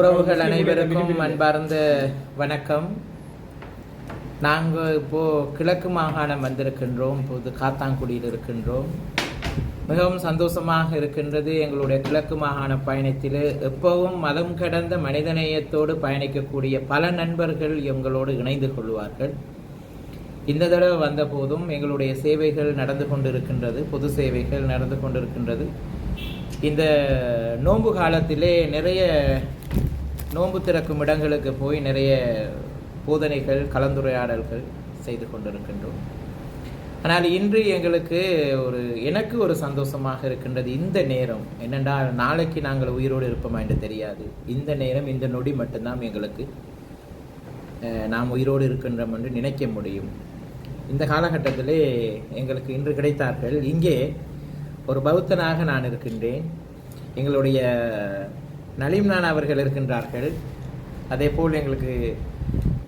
உறவுகள் அனைவருக்கும் அன்பார்ந்த வணக்கம். நாங்கள் இப்போ கிழக்கு மாகாணம் வந்திருக்கின்றோம். இப்போது காத்தாங்குடியில் இருக்கின்றோம். மிகவும் சந்தோஷமாக இருக்கின்றது எங்களுடைய கிழக்கு மாகாண பயணத்தில். எப்பவும் மதம் கடந்த மனிதநேயத்தோடு பயணிக்கக்கூடிய பல நண்பர்கள் எங்களோடு இணைந்து கொள்வார்கள். இந்த தடவை வந்த போதும் எங்களுடைய சேவைகள் நடந்து கொண்டிருக்கின்றது. பொது சேவைகள் நடந்து கொண்டிருக்கின்றது. இந்த நோன்பு காலத்திலே நிறைய நோன்பு திறக்கும் இடங்களுக்கு போய் நிறைய போதனைகள் கலந்துரையாடல்கள் செய்து கொண்டிருக்கின்றோம். ஆனால் இன்று எங்களுக்கு ஒரு எனக்கு ஒரு சந்தோஷமாக இருக்கின்றது இந்த நேரம். என்னென்றால் நாளைக்கு நாங்கள் உயிரோடு இருப்போமா என்று தெரியாது. இந்த நேரம் இந்த நொடி மட்டும்தான் எங்களுக்கு நாம் உயிரோடு இருக்கின்றோம் என்று நினைக்க முடியும். இந்த காலகட்டத்திலே எங்களுக்கு இன்று கிடைத்தார்கள். இங்கே ஒரு பௌத்தனாக நான் இருக்கின்றேன். எங்களுடைய நலிம்னான் அவர்கள் இருக்கின்றார்கள். அதே போல் எங்களுக்கு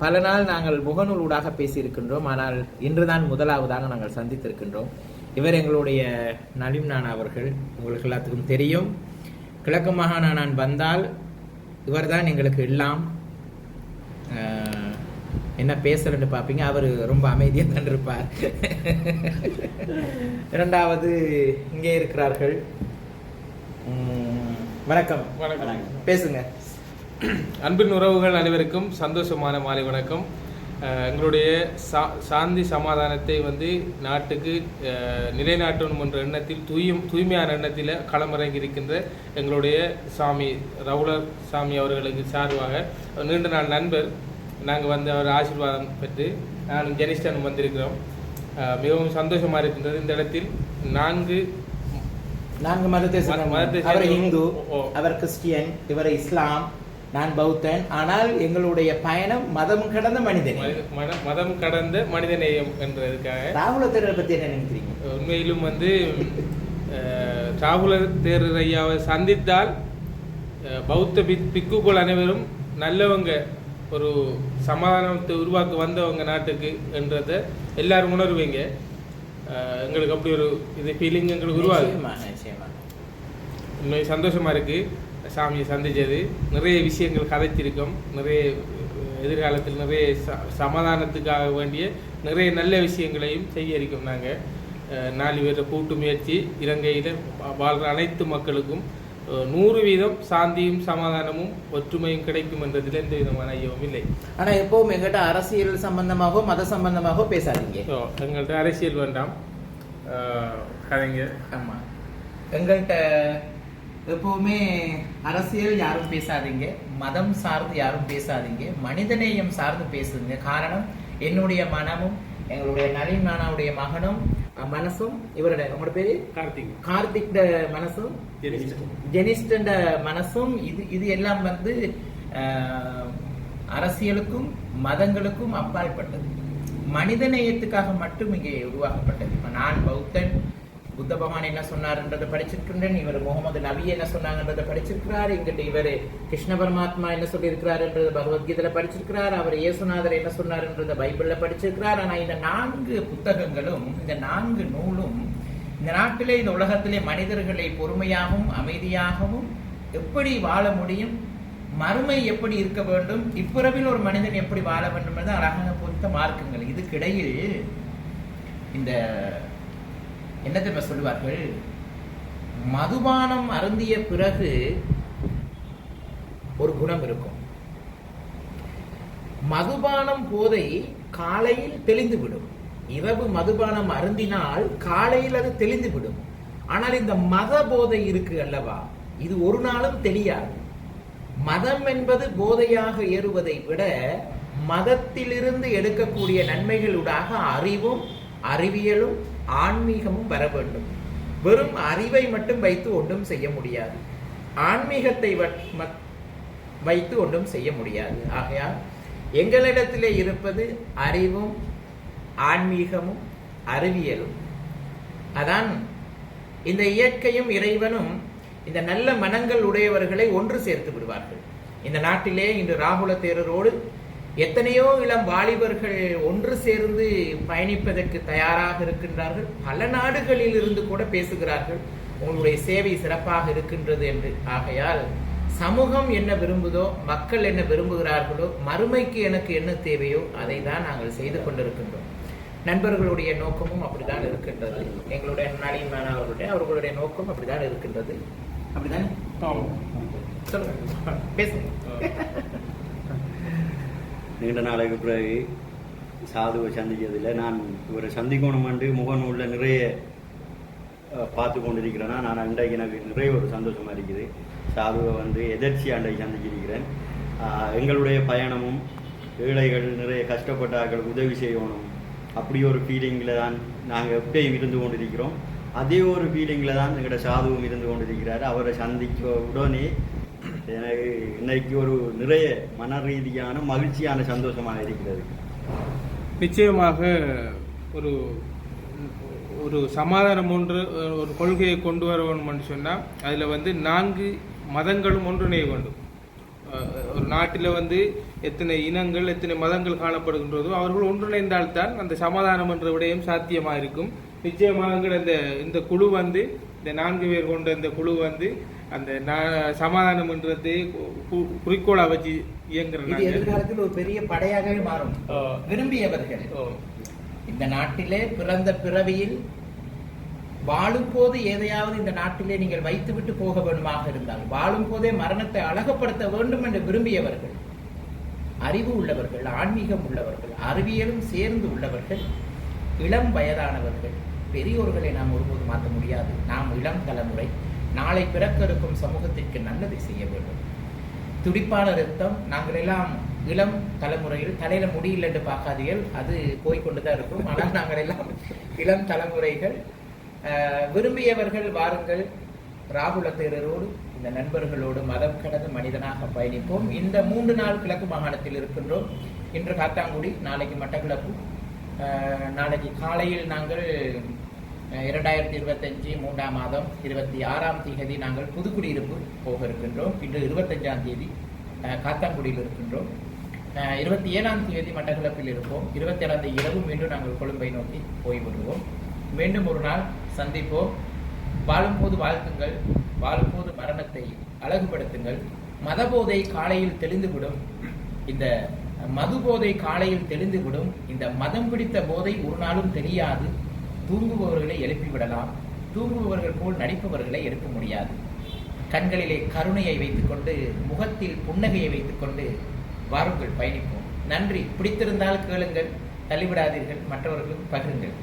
பல நாள் நாங்கள் முகநூலூடாக பேசியிருக்கின்றோம். ஆனால் இன்றுதான் முதலாவதாக நாங்கள் சந்தித்திருக்கின்றோம். இவர் எங்களுடைய நலிம்னான் அவர்கள். உங்களுக்கு எல்லாத்துக்கும் தெரியும். கிழக்கு மாகாண நான் வந்தால் இவர்தான் எங்களுக்கு எல்லாம் என்ன பேசுறேன்னு பார்ப்பீங்க. அவர் ரொம்ப அமைதியாக தான் இருப்பார். இரண்டாவது இங்கே இருக்கிறார்கள். வணக்கம். வணக்கம். பேசுங்க. அன்பின் உறவுகள் அனைவருக்கும் சந்தோஷமான மாலை வணக்கம். எங்களுடைய சா சாந்தி சமாதானத்தை வந்து நாட்டுக்கு நிலைநாட்டணும் என்ற எண்ணத்தில் தூயும் தூய்மையான எண்ணத்தில் களமிறங்கி இருக்கின்ற எங்களுடைய சாமி ரவுலர் சாமி அவர்களுக்கு சார்பாக நீண்ட நாள் நண்பர் நாங்கள் வந்து அவர் ஆசீர்வாதம் பெற்று நானும் ஜெனிஸ்டனும் வந்திருக்கிறோம். மிகவும் சந்தோஷமாக இருக்கின்றது. இந்த இடத்தில் நான்கு நான்கு மதத்தை அவர். இந்து. அவர் கிறிஸ்டியன் இவர் இஸ்லாம். நான் பௌத்தன். ஆனால் எங்களுடைய பயணம் மதம் கடந்த மனிதன். மனித- மன- மதம் கடந்த மனிதநேயம் என்றதுக்காக ராகுல தேரரை பத்தி என்ன நினைக்கிறீங்க? உண்மையிலும் வந்து ராகுல தேரர் ஐயாவை சந்தித்தால் பௌத்த பிக் பிக்குகள் அனைவரும் நல்லவங்க ஒரு சமாதானத்தை உருவாக்க வந்தவங்க நாட்டுக்கு என்றதை எல்லாரும் உணர்வீங்க. எங்களுக்கு அப்படி ஒரு இது ஃபீலிங் எங்களுக்கு நிச்சயமா. உண்மை சந்தோஷமா இருக்கு. சாமியை சந்திச்சது. நிறைய விஷயங்கள் கதைச்சிருக்கோம் நிறைய எதிர்காலத்தில் நிறைய ச- சமாதானத்துக்காக வேண்டிய நிறைய நல்ல விஷயங்களையும் செய்ய இருக்கோம் நாங்கள் நாலு பேர கூட்டு முயற்சி இலங்கையில் வாழ்கிற அனைத்து மக்களுக்கும் நூறு வீதம் சாந்தியும் சமாதானமும் ஒற்றுமையும் கிடைக்கும் என்றதில் எந்த விதமான ஐயமும் இல்லை. ஆனா எப்பவும் எங்கிட்ட அரசியல் சம்பந்தமாகவோ மத சம்பந்தமாகவோ பேசாதீங்க. எங்கள்கிட்ட அரசியல் வேண்டாம். கதைங்க ஆமா. எங்கள்கிட்ட எப்பவுமே அரசியல் யாரும் பேசாதீங்க மதம் சார்ந்து யாரும் பேசாதீங்க மனிதநேயம் சார்ந்து பேசுங்க. காரணம் என்னுடைய மனமும் எங்களுடைய நளின் நானாவுடைய மகனும் மனசும் இவருடைய உங்களோட பேரு? கார்த்திக். கார்த்திக் மனசும் ஜெனிஸ்டன். மனசும் இது இது எல்லாம் வந்து அரசியலுக்கும் மதங்களுக்கும் அப்பாற்பட்டது. மனிதநேயத்துக்காக மட்டும் இங்கே உருவாக்கப்பட்டது. இப்ப நான் பௌத்தன் புத்த பகவான் என்ன சொன்னார்ன்றதை படிச்சிருக்கின்றேன் இவர் முகமது நபி என்ன சொன்னாங்கன்றதை படிச்சிருக்கிறார் இங்கிட்ட இவர் கிருஷ்ண பரமாத்மா என்ன சொல்லியிருக்கிறாருன்றதை பகவத்கீதையில படிச்சிருக்கிறார் அவர் இயேசுநாதர் என்ன சொன்னார்ன்றதை பைபிளில் படிச்சிருக்கிறார். ஆனால் இந்த நான்கு புத்தகங்களும் இந்த நான்கு நூலும் இந்த நாட்டிலே இந்த உலகத்திலே மனிதர்களை பொறுமையாகவும் அமைதியாகவும் எப்படி வாழ முடியும்? மறுமை எப்படி இருக்க வேண்டும்? இப்புறவில் ஒரு மனிதன் எப்படி வாழ வேண்டும் என்று அழகாக பொறுத்த மார்க்கங்கள். இதுக்கிடையில் இந்த என்ன தெரியுமா சொல்லுவார்கள்? மதுபானம் அருந்திய பிறகு ஒரு குணம் இருக்கும். மதுபானம் போதை காலையில் தெளிந்து விடும் இரவு மதுபானம் அருந்தினால் காலையில் அது தெளிந்து விடும் ஆனால் இந்த மத போதை இருக்கு அல்லவா? இது ஒரு நாளும் தெரியாது. மதம் என்பது போதையாக ஏறுவதை விட மதத்திலிருந்து எடுக்கக்கூடிய நன்மைகளூடாக அறிவும் அறிவியலும் ஆன்மீகமும் வர வேண்டும். வெறும் அறிவை மட்டும் வைத்து ஒன்றும் செய்ய முடியாது. ஆன்மீகத்தை வைத்து ஒன்றும் செய்ய முடியாது. ஆகையால் எங்களிடத்திலே இருப்பது அறிவும் ஆன்மீகமும் அறிவியலும். அதான் இந்த இயற்கையும் இறைவனும் இந்த நல்ல மனங்கள் உடையவர்களை ஒன்று சேர்த்து விடுவார்கள். இந்த நாட்டிலே இன்று ராகுல தேரரோடு எத்தனையோ இளம் வாலிபர்கள் ஒன்று சேர்ந்து பயணிப்பதற்கு தயாராக இருக்கின்றார்கள். பல நாடுகளில் இருந்து கூட பேசுகிறார்கள். உங்களுடைய சேவை சிறப்பாக இருக்கின்றது என்று. ஆகையால் சமூகம் என்ன விரும்புதோ மக்கள் என்ன விரும்புகிறார்களோ மறுமைக்கு எனக்கு என்ன தேவையோ அதை தான் நாங்கள் செய்து கொண்டிருக்கின்றோம். நண்பர்களுடைய நோக்கமும் அப்படிதான் இருக்கின்றது. எங்களுடைய நளின் மாணவர்களுடைய அவர்களுடைய நோக்கம் அப்படிதான் இருக்கின்றது. அப்படிதான்? சொல்லுங்க. பேசுங்க. நீண்ட நாளைக்கு பிறகு சாதுவை சந்திக்கிறதில் நான் இவரை சந்திக்கணும் என்று முகநூலில் நிறைய பார்த்து கொண்டிருக்கிறேன்னா நான் அன்றைக்கு எனக்கு நிறைய ஒரு சந்தோஷமா இருக்குது. சாதுவை வந்து எதிர்ச்சி அன்றைக்கு சந்திச்சிருக்கிறேன். எங்களுடைய பயணமும் ஏழைகள் நிறைய கஷ்டப்பட்ட ஆட்களுக்கு உதவி செய்யணும் அப்படி ஒரு ஃபீலிங்கில் தான் நாங்கள் எப்பயும் இருந்து கொண்டிருக்கிறோம். அதே ஒரு ஃபீலிங்கில் தான் எங்களோட சாதுவும் இருந்து கொண்டிருக்கிறார். அவரை சந்திக்க உடனே எனக்கு இன்னைக்கு ஒரு நிறைய மன ரீதியான மகிழ்ச்சியான சந்தோஷமாக இருக்கிறது. நிச்சயமாக ஒரு ஒரு சமாதானம் ஒன்று ஒரு கொள்கையை கொண்டு வர சொன்னால் அதில் வந்து நான்கு மதங்களும் ஒன்றிணைய வேண்டும். ஒரு நாட்டில் வந்து எத்தனை இனங்கள் எத்தனை மதங்கள் காணப்படுகின்றதோ அவர்கள் ஒன்றிணைந்தால்தான் அந்த சமாதானம் என்ற விடயம் சாத்தியமாக இருக்கும் நிச்சயமாக இந்த இந்த குழு வந்து இந்த நான்கு பேர் கொண்ட இந்த குழு வந்து அந்த சமாதானம் என்றதை கு- கு- குறிக்கோளா வச்சு இது இயங்குறாங்க எதிர்காலத்தில் ஒரு பெரிய படையாகவே மாறும். விரும்பியவர்கள். இந்த நாட்டிலே பிறந்த பிறவியில் வாழும் போது எதையாவது இந்த நாட்டிலே நீங்கள் வைத்துவிட்டு போக வேண்டுமாக இருந்தால் வாழும் போதே மரணத்தை அழகப்படுத்த வேண்டும் என்று விரும்பியவர்கள் அறிவு உள்ளவர்கள் ஆன்மீகம் உள்ளவர்கள் அறிவியலும் சேர்ந்து உள்ளவர்கள் இளம் வயதானவர்கள் பெரியோர்களை நாம் ஒருபோது மாற்ற முடியாது. நாம் இளம் தலைமுறை நாளை பிறக்க இருக்கும் சமூகத்திற்கு நல்லதை செய்ய வேண்டும். துடிப்பான ரத்தம் நாங்கள் எல்லாம் இளம் தலைமுறையில் தலையில முடியல என்று பார்க்காதீர்கள் அது போய்கொண்டுதான் இருக்கும். ஆனால் நாங்கள் எல்லாம் இளம் தலைமுறைகள் விரும்பியவர்கள் வாருங்கள். ராகுல தேரரோடு இந்த நண்பர்களோடு மதம் கடந்து மனிதனாக பயணிப்போம். இந்த மூன்று நாள் கிழக்கு மாகாணத்தில் இருக்கின்றோம். இன்று காத்தாங்குடி நாளைக்கு மட்டக்கிழப்பு நாளைக்கு காலையில் நாங்கள் இரண்டாயிரத்தி இருபத்தஞ்சு மூன்றாம் மாதம் இருபத்தி ஆறாம் தேதி நாங்கள் புதுக்குடியிருப்பு போக இருக்கின்றோம். இன்று இருபத்தஞ்சாம் தேதி காத்தாங்குடியில் இருக்கின்றோம். இருபத்தி ஏழாம் தேதி மட்டக்கிழப்பில் இருப்போம். இருபத்தி ஏழாம் தேதி இரவு மீண்டும் நாங்கள் கொழும்பை நோக்கி போய் வருவோம் மீண்டும் ஒரு நாள் சந்திப்போம். வாழும்போது வாழ்த்துங்கள் வாழும்போது மரணத்தை அழகுபடுத்துங்கள். மதபோதை காலையில் தெளிந்துவிடும். இந்த மது போதை காலையில் தெளிந்துவிடும். இந்த மதம் பிடித்த போதை ஒரு நாளும் தெரியாது. தூங்குபவர்களை எழுப்பிவிடலாம். தூங்குபவர்கள் போல் நடிப்பவர்களை எழுப்ப முடியாது. கண்களிலே கருணையை வைத்துக்கொண்டு முகத்தில் புன்னகையை வைத்துக்கொண்டு வாருங்கள் பயணிப்போம். நன்றி. பிடித்திருந்தால் கேளுங்கள் தள்ளிவிடாதீர்கள். மற்றவர்களும் பகிருங்கள்.